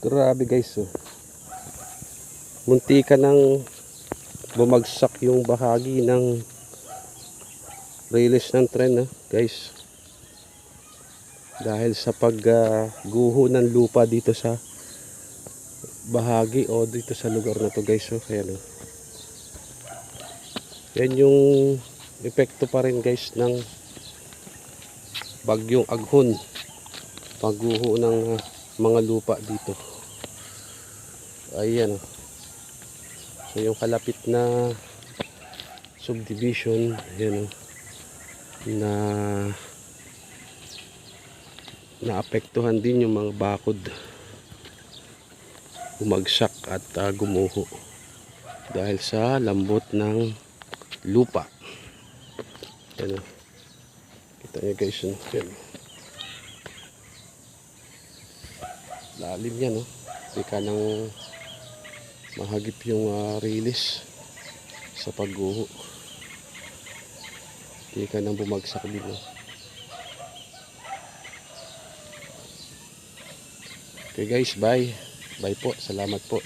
Grabe guys oh. Munti ka nang bumagsak yung bahagi ng release ng tren ah, guys. Dahil sa pagguho ng lupa dito sa bahagi o dito sa lugar na to guys oh. Ayan oh. Yan yung epekto pa rin guys ng bagyong aghon. Pagguho ng ah, mga lupa dito. Ayan. So yung kalapit na subdivision, ayan oh, na naapektuhan din yung mga bakod. Bumagsak at ah, gumuho dahil sa lambot ng lupa. Ayan oh. Kita nyo guys. Ayan. oh. Lalim yan, no? Hindi ka nang mahagip yung ah, release sa pagguho. Hindi ka nang bumagsak din, no? Okay guys, bye. Bye po. Salamat po.